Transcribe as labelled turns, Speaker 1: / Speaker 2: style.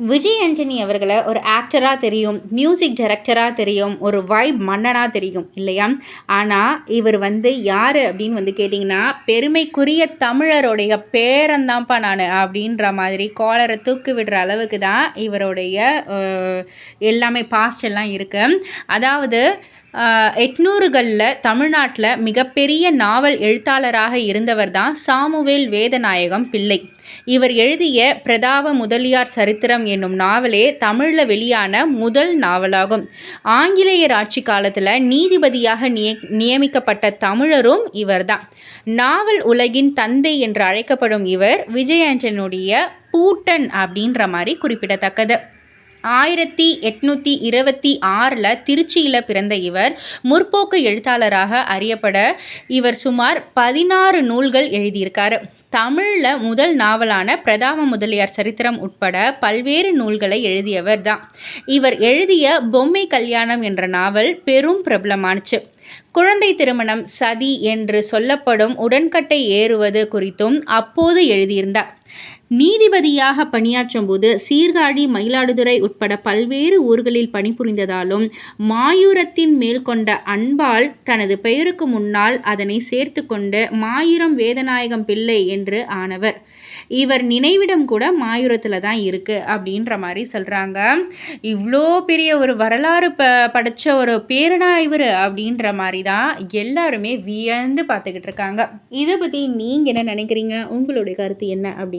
Speaker 1: விஜய் ஆண்டனி அவர்களை ஒரு ஆக்டராக தெரியும் மியூசிக் டைரக்டராக தெரியும் ஒரு வைப் மன்னனாக தெரியும் இல்லையா? ஆனால் இவர் வந்து யார் அப்படின்னு வந்து கேட்டிங்கன்னா பெருமைக்குரிய தமிழருடைய பேரன்தான்ப்பா நான் அப்படின்ற மாதிரி காலரை தூக்கி விடுற அளவுக்கு தான் இவருடைய எல்லாமே பாஸ்ட் எல்லாம் இருக்குது அதாவது எட்நூறுகளில் தமிழ்நாட்டில் மிகப்பெரிய நாவல் எழுத்தாளராக இருந்தவர் தான் சாமுவேல் வேதநாயகம் பிள்ளை. இவர் எழுதிய பிரதாப முதலியார் சரித்திரம் என்னும் நாவலே தமிழில் வெளியான முதல் நாவலாகும். ஆங்கிலேயர் ஆட்சி காலத்தில் நீதிபதியாக நிய நியமிக்கப்பட்ட தமிழரும் இவர்தான் நாவல் உலகின் தந்தை என்று அழைக்கப்படும் இவர் விஜயாண்டனுடைய பூட்டன் அப்படின்ற மாதிரி குறிப்பிடத்தக்கது. ஆயிரத்தி எட்நூற்றி இருபத்தி ஆறில் திருச்சியில் பிறந்த இவர் முற்போக்கு எழுத்தாளராக அறியப்பட இவர் சுமார் பதினாறு நூல்கள் எழுதியிருக்காரு. தமிழில் முதல் நாவலான பிரதாம முதலியார் சரித்திரம் உட்பட பல்வேறு நூல்களை எழுதியவர் தான். இவர் எழுதிய பொம்மை கல்யாணம் என்ற நாவல் பெரும் பிரபலமானுச்சு. குழந்தை திருமணம் சதி என்று சொல்லப்படும் உடன்கட்டை ஏறுவது குறித்தும் அப்போது எழுதியிருந்தார். நீதிபதியாக பணியாற்றும் போது சீர்காழி மயிலாடுதுறை உட்பட பல்வேறு ஊர்களில் பணிபுரிந்ததாலும் மாயூரத்தின் மேல் கொண்ட அன்பால் தனது பெயருக்கு முன்னால் அதனை சேர்த்து கொண்டு மாயூரம் வேதநாயகம் பிள்ளை என்று ஆனவர். இவர் நினைவிடம் கூட மாயூரத்தில் தான் இருக்குது அப்படின்ற மாதிரி சொல்கிறாங்க இவ்வளோ பெரிய ஒரு வரலாறு ப படைச்ச ஒரு பேரனா இவர் அப்படின்ற மாதிரி தான் எல்லாருமே வியந்து பார்த்துக்கிட்டு இருக்காங்க. இதை பற்றி நீங்கள் என்ன நினைக்கிறீங்க? உங்களுடைய கருத்து என்ன அப்படின்னு